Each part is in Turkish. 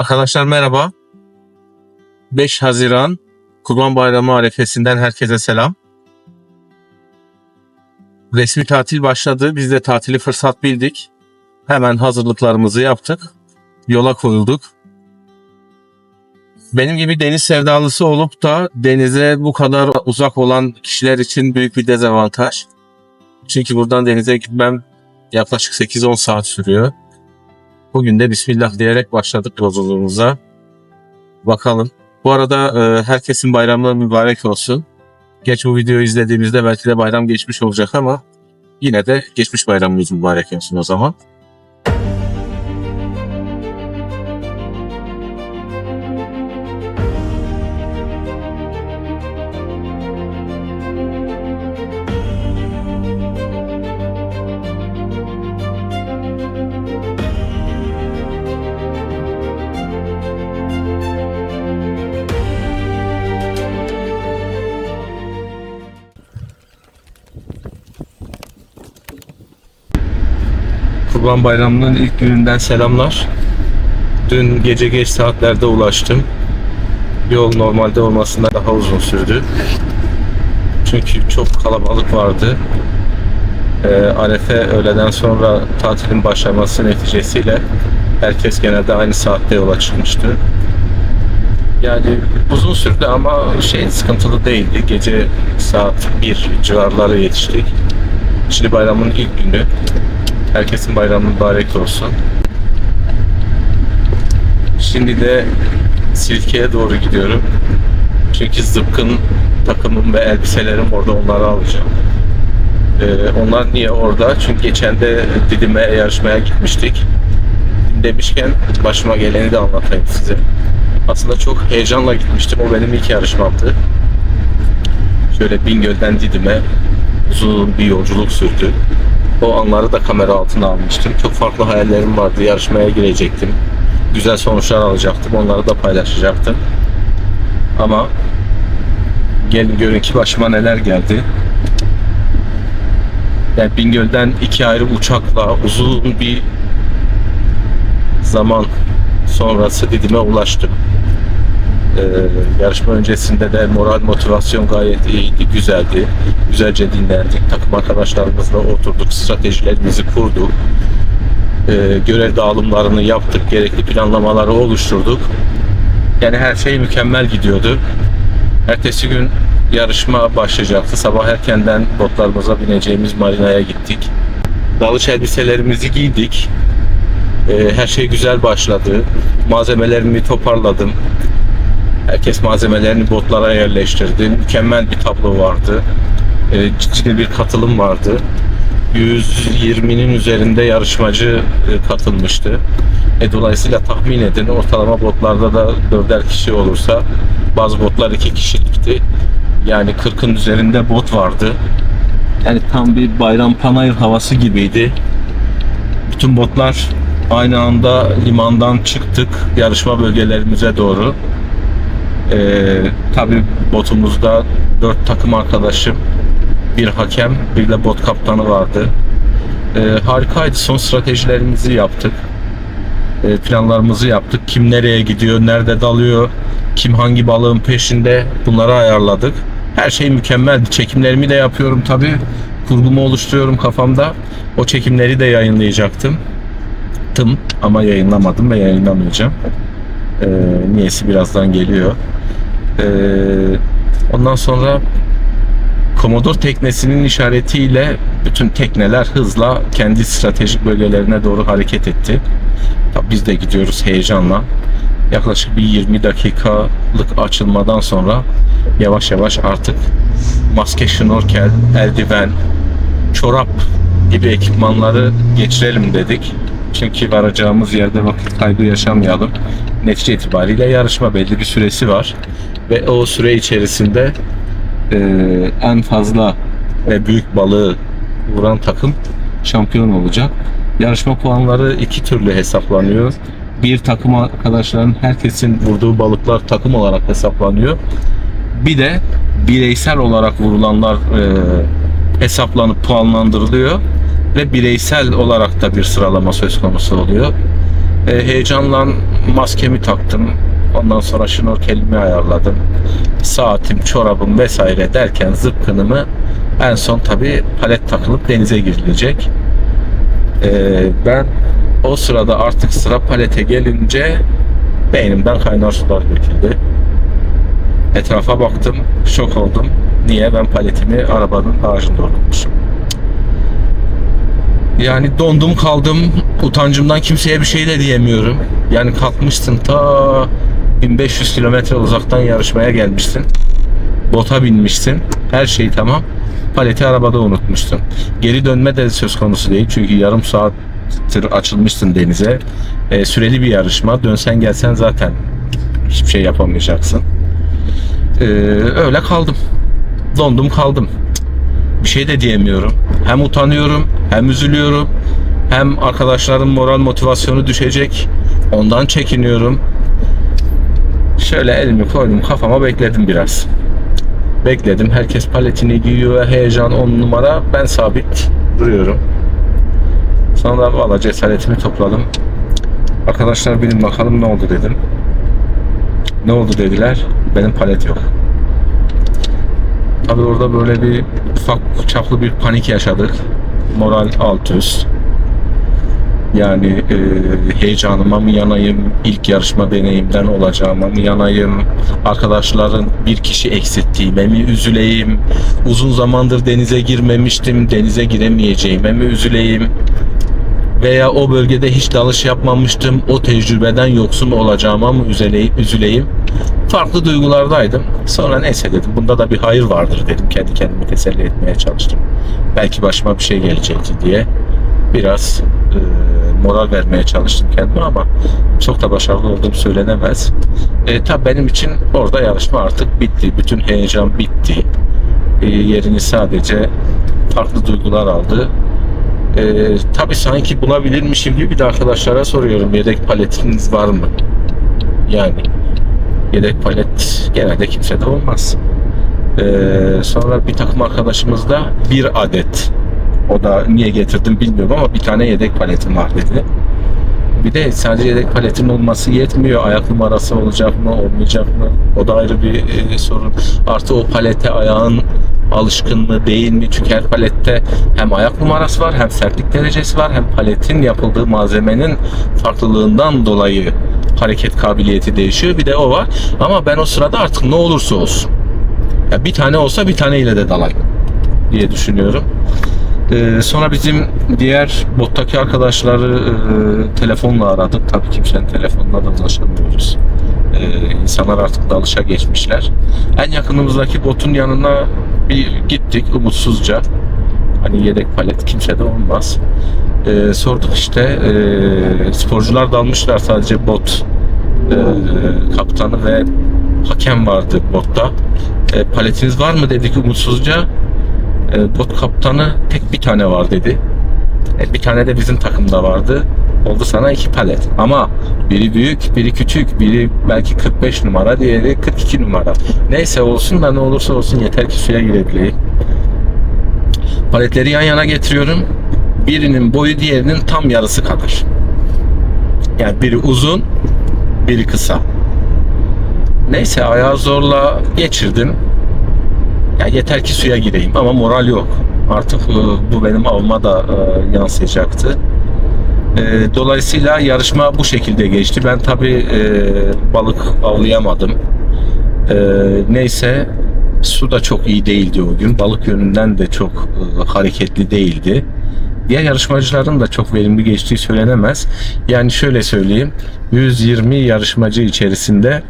Arkadaşlar merhaba. 5 Haziran Kurban Bayramı arefesinden herkese selam. Resmi tatil başladı. Biz de tatili fırsat bildik. Hemen hazırlıklarımızı yaptık. Yola koyulduk. Benim gibi deniz sevdalısı olup da denize bu kadar uzak olan kişiler için büyük bir dezavantaj. Çünkü buradan denize gitmem yaklaşık 8-10 saat sürüyor. Bugün de Bismillah diyerek başladık yolculuğumuza. Bakalım. Bu arada e, herkesin bayramı mübarek olsun. Geç bu videoyu izlediğimizde belki de bayram geçmiş olacak ama yine de geçmiş bayramımız mübarek olsun o zaman. Kurban Bayramı'nın ilk gününden selamlar. Dün gece geç saatlerde ulaştım. Yol normalde olmasından daha uzun sürdü. Çünkü çok kalabalık vardı. Ee, Arefe öğleden sonra tatilin başlaması neticesiyle herkes genelde aynı saatte yola çıkmıştı. Yani uzun sürdü ama şey sıkıntılı değildi. Gece saat 1 civarları yetiştik. Şimdi bayramın ilk günü. Herkesin bayramı mübarek olsun. Şimdi de Silke'ye doğru gidiyorum. Çünkü zıpkın takımım ve elbiselerim orada onları alacağım. Ee, onlar niye orada? Çünkü geçen de Didim'e yarışmaya gitmiştik. Demişken başıma geleni de anlatayım size. Aslında çok heyecanla gitmiştim. O benim ilk yarışmamdı. Şöyle Bingöl'den Didim'e uzun bir yolculuk sürdü. O anları da kamera altına almıştım. Çok farklı hayallerim vardı. Yarışmaya girecektim. Güzel sonuçlar alacaktım. Onları da paylaşacaktım. Ama gelin görün ki başıma neler geldi. Yani Bingöl'den iki ayrı uçakla uzun bir zaman sonrası Didim'e ulaştım. Ee, yarışma öncesinde de moral motivasyon gayet iyiydi, güzeldi. Güzelce dinlendik. Takım arkadaşlarımızla oturduk, stratejilerimizi kurduk. Ee, görev dağılımlarını yaptık, gerekli planlamaları oluşturduk. Yani her şey mükemmel gidiyordu. Ertesi gün yarışma başlayacaktı. Sabah erkenden botlarımıza bineceğimiz marinaya gittik. Dalış elbiselerimizi giydik. Ee, her şey güzel başladı. Malzemelerimi toparladım. Herkes malzemelerini botlara yerleştirdi. Mükemmel bir tablo vardı. Ee, ciddi bir katılım vardı. 120'nin üzerinde yarışmacı e, katılmıştı. E, dolayısıyla tahmin edin ortalama botlarda da 4'er kişi olursa bazı botlar 2 kişilikti. Yani 40'ın üzerinde bot vardı. Yani tam bir bayram panayır havası gibiydi. Bütün botlar aynı anda limandan çıktık yarışma bölgelerimize doğru. Ee, tabii botumuzda dört takım arkadaşım, bir hakem, bir de bot kaptanı vardı. Ee, harikaydı. Son stratejilerimizi yaptık. Ee, planlarımızı yaptık. Kim nereye gidiyor, nerede dalıyor, kim hangi balığın peşinde bunları ayarladık. Her şey mükemmeldi. Çekimlerimi de yapıyorum tabii. Kurgumu oluşturuyorum kafamda. O çekimleri de yayınlayacaktım. Tım ama yayınlamadım ve yayınlamayacağım. Ee, niyesi birazdan geliyor. Ee, ondan sonra Komodor teknesinin işaretiyle bütün tekneler hızla kendi stratejik bölgelerine doğru hareket etti. Tabii biz de gidiyoruz heyecanla. Yaklaşık bir 20 dakikalık açılmadan sonra yavaş yavaş artık maske, şnorkel, eldiven, çorap gibi ekipmanları geçirelim dedik. Çünkü varacağımız yerde vakit kaybı yaşamayalım. Netice itibariyle yarışma belli bir süresi var. Ve o süre içerisinde e, en fazla ve büyük balığı vuran takım şampiyon olacak. Yarışma puanları iki türlü hesaplanıyor. Bir takım arkadaşların herkesin vurduğu balıklar takım olarak hesaplanıyor. Bir de bireysel olarak vurulanlar e, hesaplanıp puanlandırılıyor ve bireysel olarak da bir sıralama söz konusu oluyor. E, heyecanla maskemi taktım. Ondan sonra şnorkelimi ayarladım. Saatim, çorabım vesaire derken zıpkınımı en son tabi palet takılıp denize girilecek. E, ben o sırada artık sıra palete gelince beynimden kaynar sular döküldü. Etrafa baktım, şok oldum. Niye? Ben paletimi arabanın ağacında unutmuşum. Yani dondum kaldım. Utancımdan kimseye bir şey de diyemiyorum. Yani kalkmışsın ta 1500 kilometre uzaktan yarışmaya gelmişsin. Bota binmişsin. Her şey tamam. Paleti arabada unutmuşsun. Geri dönme de söz konusu değil. Çünkü yarım saattir açılmışsın denize. E, süreli bir yarışma. Dönsen gelsen zaten hiçbir şey yapamayacaksın. E, öyle kaldım. Dondum kaldım bir şey de diyemiyorum. Hem utanıyorum, hem üzülüyorum, hem arkadaşların moral motivasyonu düşecek. Ondan çekiniyorum. Şöyle elimi koydum kafama bekledim biraz. Bekledim. Herkes paletini giyiyor. Heyecan on numara. Ben sabit duruyorum. Sonra valla cesaretimi topladım. Arkadaşlar bilin bakalım ne oldu dedim. Ne oldu dediler. Benim palet yok. Tabii orada böyle bir ufak çaplı bir panik yaşadık. Moral alt üst. Yani e, heyecanıma mı yanayım, ilk yarışma deneyimden olacağıma mı yanayım, arkadaşların bir kişi eksilttiğime mi üzüleyim, uzun zamandır denize girmemiştim, denize giremeyeceğime mi üzüleyim, veya o bölgede hiç dalış yapmamıştım, o tecrübeden yoksun olacağıma mı üzüleyim, farklı duygulardaydım. Sonra neyse dedim bunda da bir hayır vardır dedim. Kendi kendimi teselli etmeye çalıştım. Belki başıma bir şey gelecekti diye biraz e, moral vermeye çalıştım kendime ama çok da başarılı olduğum söylenemez. E, tabii benim için orada yarışma artık bitti. Bütün heyecan bitti. E, yerini sadece farklı duygular aldı. E, tabii sanki bulabilirmişim gibi bir de arkadaşlara soruyorum yedek paletiniz var mı? Yani yedek palet genelde kimsede olmaz. Ee, sonra bir takım arkadaşımızda bir adet o da niye getirdim bilmiyorum ama bir tane yedek paletim var dedi. Bir de sadece yedek paletin olması yetmiyor. Ayak numarası olacak mı, olmayacak mı? O da ayrı bir e, sorun. Artı o palete ayağın alışkın mı değil mi? Çünkü her palette hem ayak numarası var, hem sertlik derecesi var, hem paletin yapıldığı malzemenin farklılığından dolayı hareket kabiliyeti değişiyor. Bir de o var. Ama ben o sırada artık ne olursa olsun. Ya bir tane olsa bir taneyle de dalayım diye düşünüyorum. Ee, sonra bizim diğer bottaki arkadaşları e, telefonla aradık. Tabii kimsenin telefonuna da ulaşamıyoruz. Ee, insanlar artık dalışa geçmişler. En yakınımızdaki botun yanına bir gittik umutsuzca. Hani yedek palet kimsede olmaz. Ee, sorduk işte e, sporcular dalmışlar sadece bot e, kaptanı ve hakem vardı botta. E, paletiniz var mı dedik umutsuzca. E, bot kaptanı tek bir tane var dedi. E, bir tane de bizim takımda vardı. Oldu sana iki palet. Ama biri büyük, biri küçük, biri belki 45 numara, diğeri 42 numara. Neyse olsun da ne olursa olsun yeter ki suya girebileyim. Paletleri yan yana getiriyorum. Birinin boyu diğerinin tam yarısı kadar. Yani biri uzun, biri kısa. Neyse ayağı zorla geçirdim. Ya yeter ki suya gireyim ama moral yok. Artık e, bu benim avıma da e, yansıyacaktı. E, Dolayısıyla yarışma bu şekilde geçti. Ben tabi balık avlayamadım. Neyse su da çok iyi değildi o gün. Balık yönünden de çok hareketli değildi. Diğer yarışmacıların da çok verimli geçtiği söylenemez. Yani şöyle söyleyeyim. 120 yarışmacı içerisinde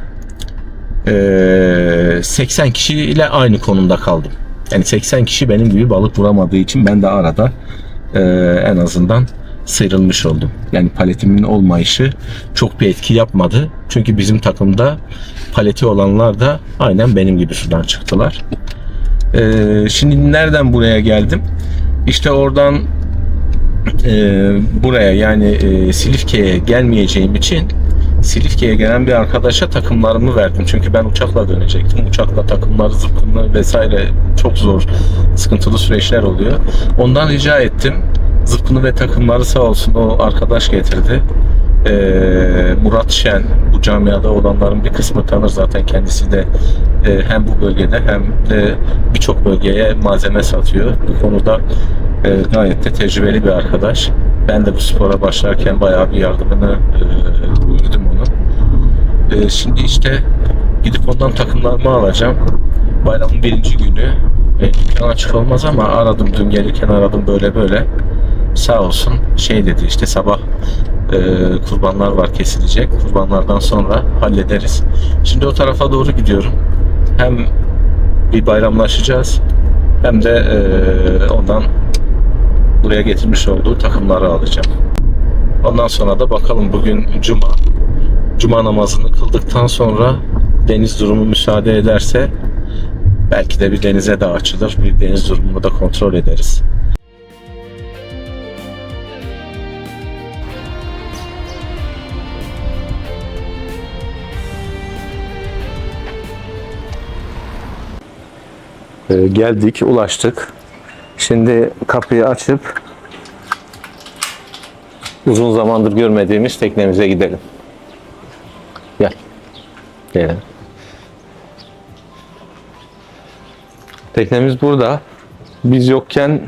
80 kişi ile aynı konumda kaldım. Yani 80 kişi benim gibi balık vuramadığı için ben de arada en azından sıyrılmış oldum. Yani paletimin olmayışı çok bir etki yapmadı. Çünkü bizim takımda paleti olanlar da aynen benim gibi sudan çıktılar. Şimdi nereden buraya geldim? İşte oradan e, buraya yani e, Silifke'ye gelmeyeceğim için Silifke'ye gelen bir arkadaşa takımlarımı verdim. Çünkü ben uçakla dönecektim. Uçakla takımlar, zıpkınlı vesaire çok zor, sıkıntılı süreçler oluyor. Ondan rica ettim. Zıpkını ve takımları sağ olsun o arkadaş getirdi. Ee, Murat Şen bu camiada olanların bir kısmı tanır zaten kendisi de e, hem bu bölgede hem de birçok bölgeye malzeme satıyor. Bu konuda e, gayet de tecrübeli bir arkadaş. Ben de bu spora başlarken bayağı bir yardımını e. E, şimdi işte gidip ondan takımlarımı alacağım. Bayramın birinci günü e, dükkan açık olmaz ama aradım dün gelirken aradım böyle böyle. Sağ olsun şey dedi işte sabah e, kurbanlar var kesilecek. Kurbanlardan sonra hallederiz. Şimdi o tarafa doğru gidiyorum. Hem bir bayramlaşacağız hem de e, ondan buraya getirmiş olduğu takımları alacağım. Ondan sonra da bakalım bugün cuma. Cuma namazını kıldıktan sonra deniz durumu müsaade ederse belki de bir denize daha açılır. Bir deniz durumunu da kontrol ederiz. Ee, geldik, ulaştık. Şimdi kapıyı açıp uzun zamandır görmediğimiz teknemize gidelim. Gel. Gel. Teknemiz burada. Biz yokken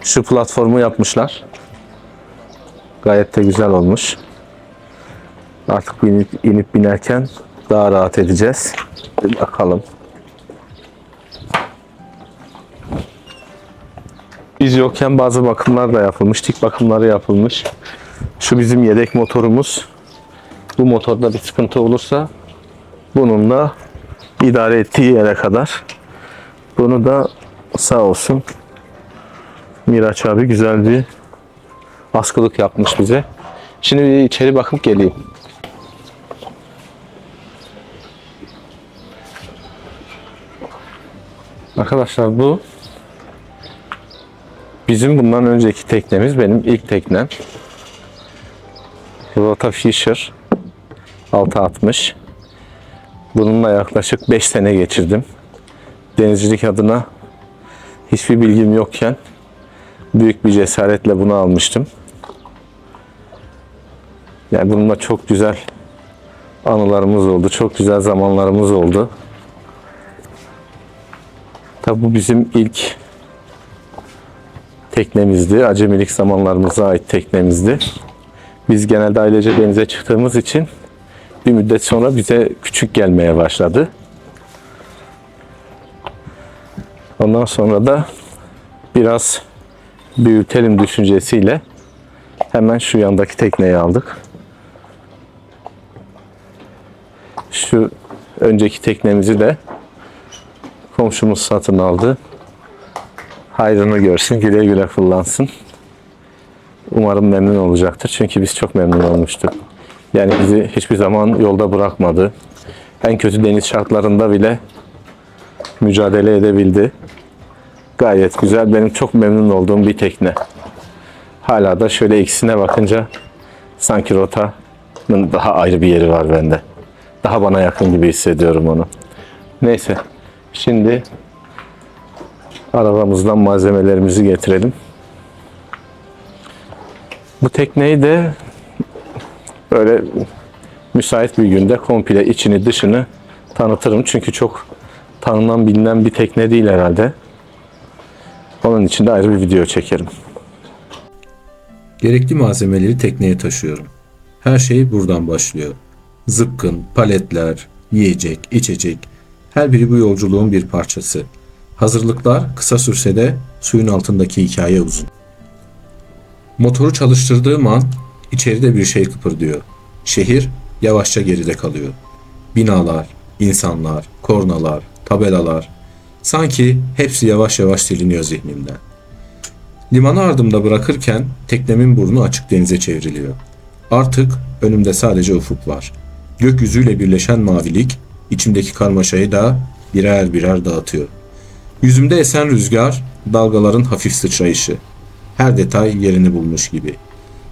şu platformu yapmışlar. Gayet de güzel olmuş. Artık inip, inip binerken daha rahat edeceğiz. Bir bakalım. Biz yokken bazı bakımlar da yapılmış. Tik bakımları yapılmış. Şu bizim yedek motorumuz. Bu motorda bir sıkıntı olursa bununla idare ettiği yere kadar. Bunu da sağ olsun Miraç abi güzel bir askılık yapmış bize. Şimdi bir içeri bakıp geleyim. Arkadaşlar bu bizim bundan önceki teknemiz benim ilk teknem. Rota Fisher 660. Bununla yaklaşık 5 sene geçirdim. Denizcilik adına hiçbir bilgim yokken büyük bir cesaretle bunu almıştım. Yani bununla çok güzel anılarımız oldu. Çok güzel zamanlarımız oldu. Tabi bu bizim ilk teknemizdi. Acemilik zamanlarımıza ait teknemizdi. Biz genelde ailece denize çıktığımız için bir müddet sonra bize küçük gelmeye başladı. Ondan sonra da biraz büyütelim düşüncesiyle hemen şu yandaki tekneyi aldık. Şu önceki teknemizi de komşumuz satın aldı. Hayrını görsün, güle güle kullansın. Umarım memnun olacaktır. Çünkü biz çok memnun olmuştuk. Yani bizi hiçbir zaman yolda bırakmadı. En kötü deniz şartlarında bile mücadele edebildi. Gayet güzel. Benim çok memnun olduğum bir tekne. Hala da şöyle ikisine bakınca sanki rotanın daha ayrı bir yeri var bende. Daha bana yakın gibi hissediyorum onu. Neyse. Şimdi arabamızdan malzemelerimizi getirelim. Bu tekneyi de böyle müsait bir günde komple içini dışını tanıtırım. Çünkü çok tanınan bilinen bir tekne değil herhalde. Onun için de ayrı bir video çekerim. Gerekli malzemeleri tekneye taşıyorum. Her şey buradan başlıyor. Zıpkın, paletler, yiyecek, içecek. Her biri bu yolculuğun bir parçası. Hazırlıklar kısa sürse de suyun altındaki hikaye uzun. Motoru çalıştırdığım an içeride bir şey kıpırdıyor. Şehir yavaşça geride kalıyor. Binalar, insanlar, kornalar, tabelalar. Sanki hepsi yavaş yavaş siliniyor zihnimden. Limanı ardımda bırakırken teknemin burnu açık denize çevriliyor. Artık önümde sadece ufuk var. Gökyüzüyle birleşen mavilik içimdeki karmaşayı da birer birer dağıtıyor. Yüzümde esen rüzgar, dalgaların hafif sıçrayışı. Her detay yerini bulmuş gibi.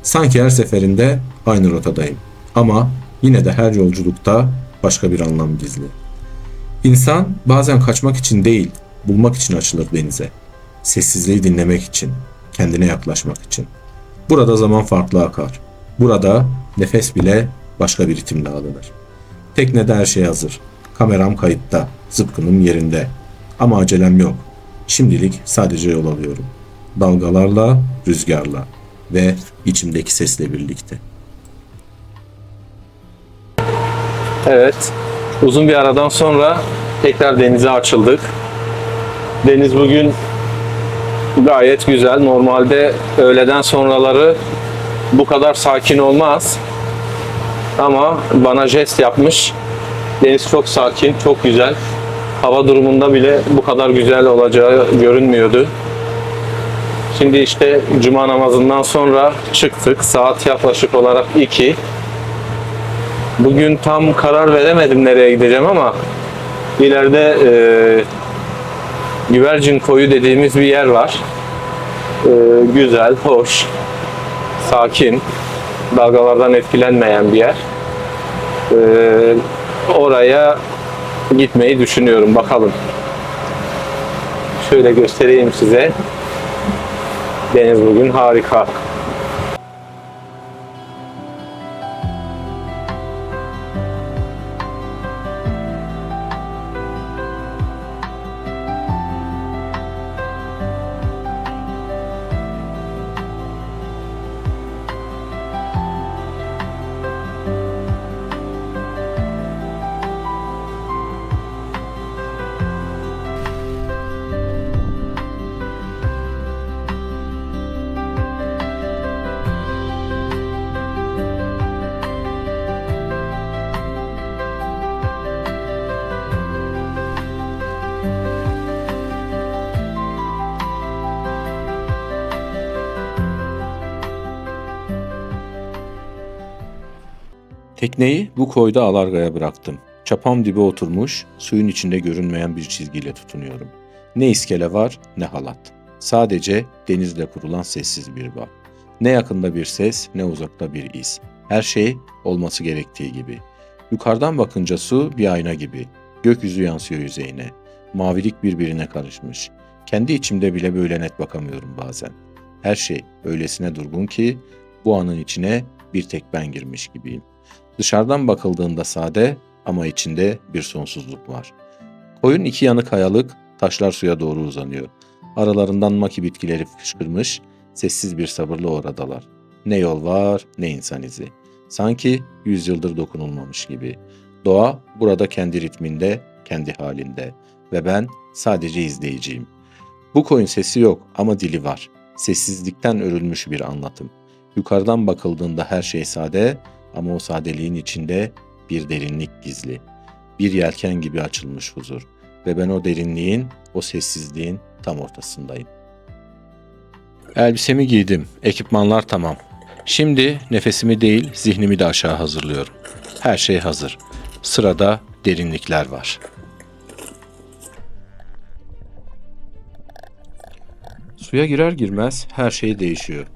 Sanki her seferinde aynı rotadayım. Ama yine de her yolculukta başka bir anlam gizli. İnsan bazen kaçmak için değil, bulmak için açılır denize. Sessizliği dinlemek için, kendine yaklaşmak için. Burada zaman farklı akar. Burada Nefes bile başka bir ritimle alınır. Teknede her şey hazır. Kameram kayıtta, zıpkınım yerinde. Ama acelem yok. Şimdilik sadece yol alıyorum. Dalgalarla, rüzgarla ve içimdeki sesle birlikte. Evet. Uzun bir aradan sonra tekrar denize açıldık. Deniz bugün gayet güzel. Normalde öğleden sonraları bu kadar sakin olmaz. Ama bana jest yapmış. Deniz çok sakin, çok güzel. Hava durumunda bile bu kadar güzel olacağı görünmüyordu. Şimdi işte cuma namazından sonra çıktık. Saat yaklaşık olarak 2. Bugün tam karar veremedim nereye gideceğim ama ileride e, Güvercin Koyu dediğimiz bir yer var. E, güzel, hoş, sakin, dalgalardan etkilenmeyen bir yer. E, oraya gitmeyi düşünüyorum. Bakalım. Şöyle göstereyim size. Deniz bugün harika. Tekneyi bu koyda alargaya bıraktım. Çapam dibe oturmuş, suyun içinde görünmeyen bir çizgiyle tutunuyorum. Ne iskele var ne halat. Sadece denizle kurulan sessiz bir bağ. Ne yakında bir ses ne uzakta bir iz. Her şey olması gerektiği gibi. Yukarıdan bakınca su bir ayna gibi. Gökyüzü yansıyor yüzeyine. Mavilik birbirine karışmış. Kendi içimde bile böyle net bakamıyorum bazen. Her şey öylesine durgun ki bu anın içine bir tek ben girmiş gibiyim. Dışarıdan bakıldığında sade ama içinde bir sonsuzluk var. Koyun iki yanı kayalık, taşlar suya doğru uzanıyor. Aralarından maki bitkileri fışkırmış, sessiz bir sabırla oradalar. Ne yol var, ne insan izi. Sanki yüzyıldır dokunulmamış gibi. Doğa burada kendi ritminde, kendi halinde ve ben sadece izleyiciyim. Bu koyun sesi yok ama dili var. Sessizlikten örülmüş bir anlatım. Yukarıdan bakıldığında her şey sade ama o sadeliğin içinde bir derinlik gizli. Bir yelken gibi açılmış huzur ve ben o derinliğin, o sessizliğin tam ortasındayım. Elbisemi giydim, ekipmanlar tamam. Şimdi nefesimi değil, zihnimi de aşağı hazırlıyorum. Her şey hazır. Sırada derinlikler var. Suya girer girmez her şey değişiyor.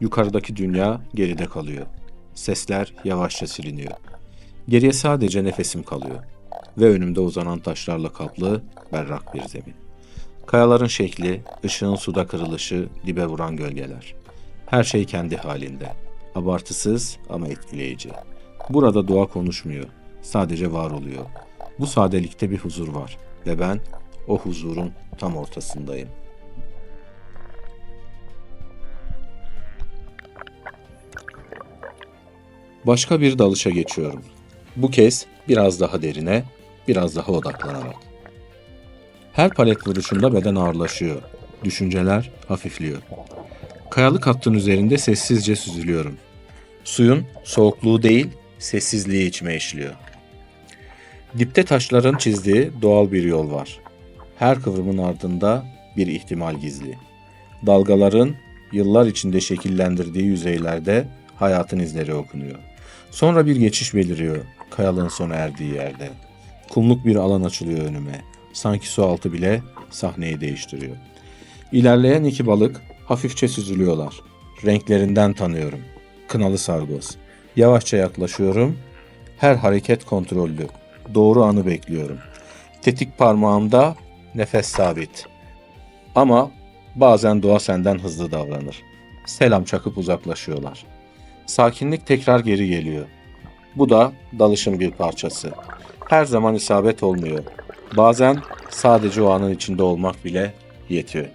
Yukarıdaki dünya geride kalıyor. Sesler yavaşça siliniyor. Geriye sadece nefesim kalıyor. Ve önümde uzanan taşlarla kaplı berrak bir zemin. Kayaların şekli, ışığın suda kırılışı, dibe vuran gölgeler. Her şey kendi halinde. Abartısız ama etkileyici. Burada doğa konuşmuyor. Sadece var oluyor. Bu sadelikte bir huzur var. Ve ben o huzurun tam ortasındayım. Başka bir dalışa geçiyorum. Bu kez biraz daha derine, biraz daha odaklanarak. Her palet vuruşunda beden ağırlaşıyor. Düşünceler hafifliyor. Kayalık hattın üzerinde sessizce süzülüyorum. Suyun soğukluğu değil, sessizliği içime işliyor. Dipte taşların çizdiği doğal bir yol var. Her kıvrımın ardında bir ihtimal gizli. Dalgaların yıllar içinde şekillendirdiği yüzeylerde hayatın izleri okunuyor. Sonra bir geçiş beliriyor kayalığın sona erdiği yerde. Kumluk bir alan açılıyor önüme. Sanki su altı bile sahneyi değiştiriyor. İlerleyen iki balık hafifçe süzülüyorlar. Renklerinden tanıyorum. Kınalı sargoz. Yavaşça yaklaşıyorum. Her hareket kontrollü. Doğru anı bekliyorum. Tetik parmağımda nefes sabit. Ama bazen doğa senden hızlı davranır. Selam çakıp uzaklaşıyorlar. Sakinlik tekrar geri geliyor. Bu da dalışın bir parçası. Her zaman isabet olmuyor. Bazen sadece o anın içinde olmak bile yetiyor.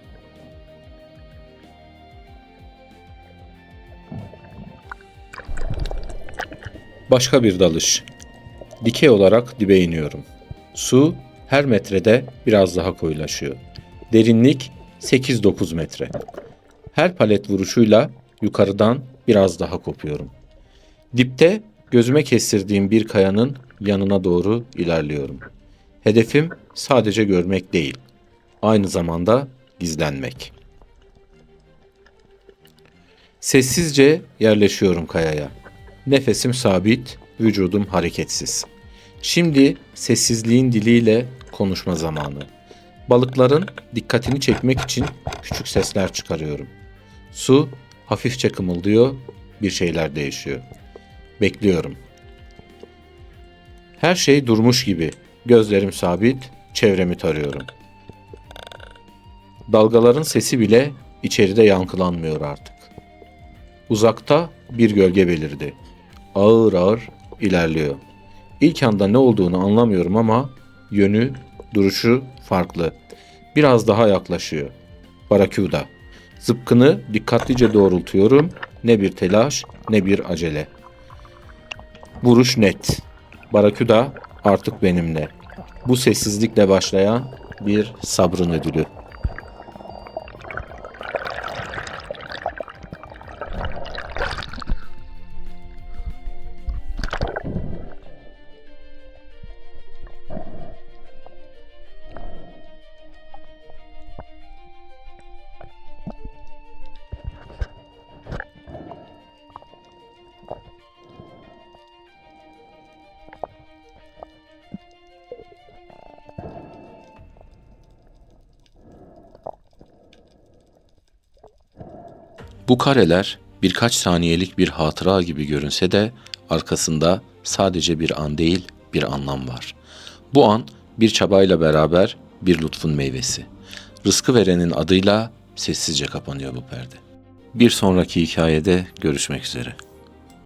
Başka bir dalış. Dikey olarak dibe iniyorum. Su her metrede biraz daha koyulaşıyor. Derinlik 8-9 metre. Her palet vuruşuyla yukarıdan biraz daha kopuyorum. Dipte gözüme kestirdiğim bir kayanın yanına doğru ilerliyorum. Hedefim sadece görmek değil, aynı zamanda gizlenmek. Sessizce yerleşiyorum kayaya. Nefesim sabit, vücudum hareketsiz. Şimdi sessizliğin diliyle konuşma zamanı. Balıkların dikkatini çekmek için küçük sesler çıkarıyorum. Su hafifçe kımıldıyor, bir şeyler değişiyor. Bekliyorum. Her şey durmuş gibi. Gözlerim sabit, çevremi tarıyorum. Dalgaların sesi bile içeride yankılanmıyor artık. Uzakta bir gölge belirdi. Ağır ağır ilerliyor. İlk anda ne olduğunu anlamıyorum ama yönü, duruşu farklı. Biraz daha yaklaşıyor. Barakuda. Zıpkını dikkatlice doğrultuyorum. Ne bir telaş, ne bir acele. Vuruş net. Barakuda artık benimle. Bu sessizlikle başlayan bir sabrın ödülü. Bu kareler birkaç saniyelik bir hatıra gibi görünse de arkasında sadece bir an değil bir anlam var. Bu an bir çabayla beraber bir lütfun meyvesi. Rızkı verenin adıyla sessizce kapanıyor bu perde. Bir sonraki hikayede görüşmek üzere.